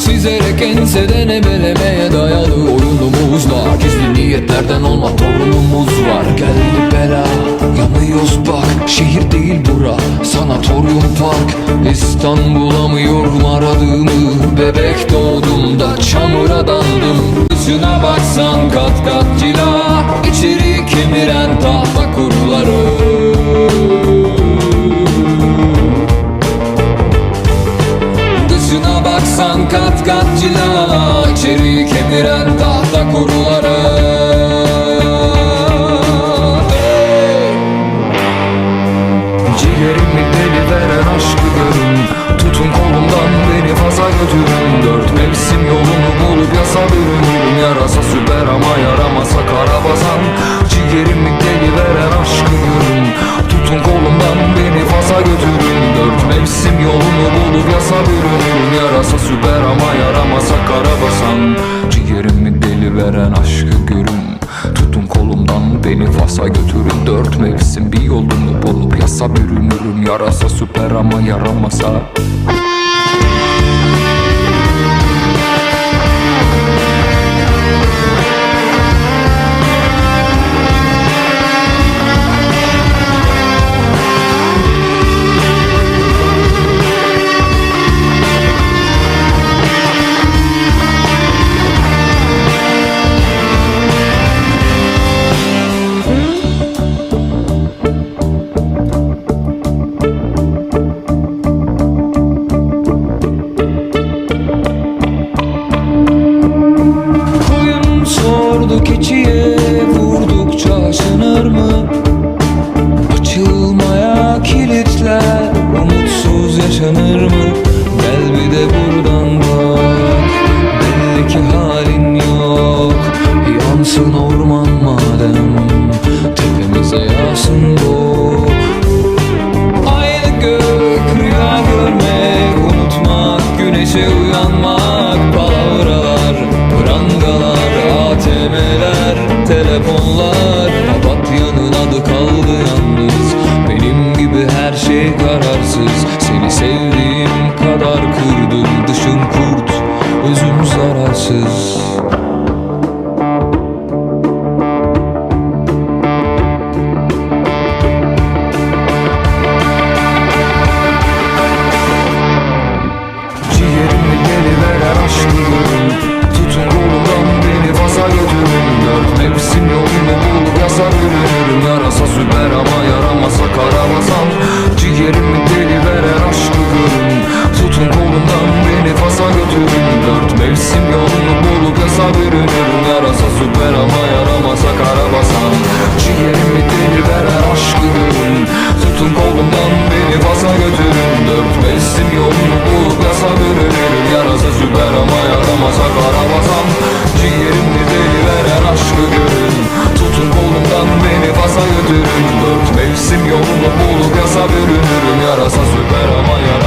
çizerek enseden ebelemeye dayalı oyunumuzla Gizli niyetlerden olma torunumuz var. Geldi bela sanatoryum park İstanbul'a mı yorum aradığımı. Bebek doğduğumda çamura daldım Dışına baksan kat kat cila İçeri kemiren tahta kuruları. Dışına baksan kat kat cila İçeri kemiren tahta kuruları yasa bürünürüm Yarasa süper ama yaramasa karabasan Ciğerimi deli veren aşkı görün Tutun kolumdan beni faza götürün. Dört mevsim yolunu bulup yasa bürünürüm Yarasa süper ama yaramasa karabasan Ciğerimi deli veren aşkı görün. Tutun kolumdan beni Fas'a götürün. Dört mevsim bir yolunu bulup yasa bürünürüm Yarasa süper ama yaramasa keçiye vurdukça aşınır mı? Açılmaya kilitler umutsuz yaşanır mı? Gel bir de buradan zararsız Seni sevdiğim kadar kırdım Dışım kurt, özüm zararsız. bürünür Yarasa süper ama yaramasa karabasan Ciğerim bitir verer aşkı gül Tutun kolumdan beni fasa götürün. Dökmezsin yolunu bulup yasa bürünür Yarasa süper ama yaramasa karabasan Ciğerim bitir verer aşkı gül Tutun kolumdan beni fasa götürün. Dört mevsim yolunu bulup yasa bürünürüm. Yarasa süper ama yaramasa